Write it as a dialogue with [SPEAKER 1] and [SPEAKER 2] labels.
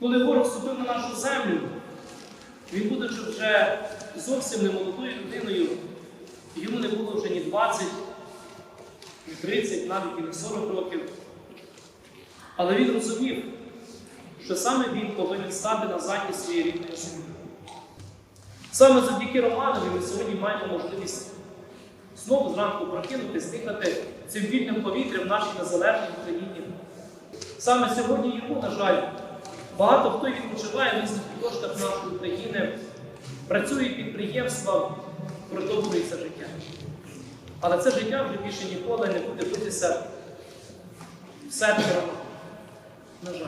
[SPEAKER 1] Коли ворог вступив на нашу землю, він, будучи вже зовсім не молодою людиною, йому не було вже ні 20, ні 30, навіть і не 40 років. Але він розумів, що саме він повинен стати на захист своєї рідної землі. Саме завдяки Романові ми сьогодні маємо можливість знову зранку прокинутись, дихати цим вільним повітрям в нашій незалежній Україні. Саме сьогодні йому, на жаль, багато хто відпочиває в різних коштах нашої України, працює підприємства, продовжується життя. Але це життя вже більше ніколи не буде битися в серці. На жаль.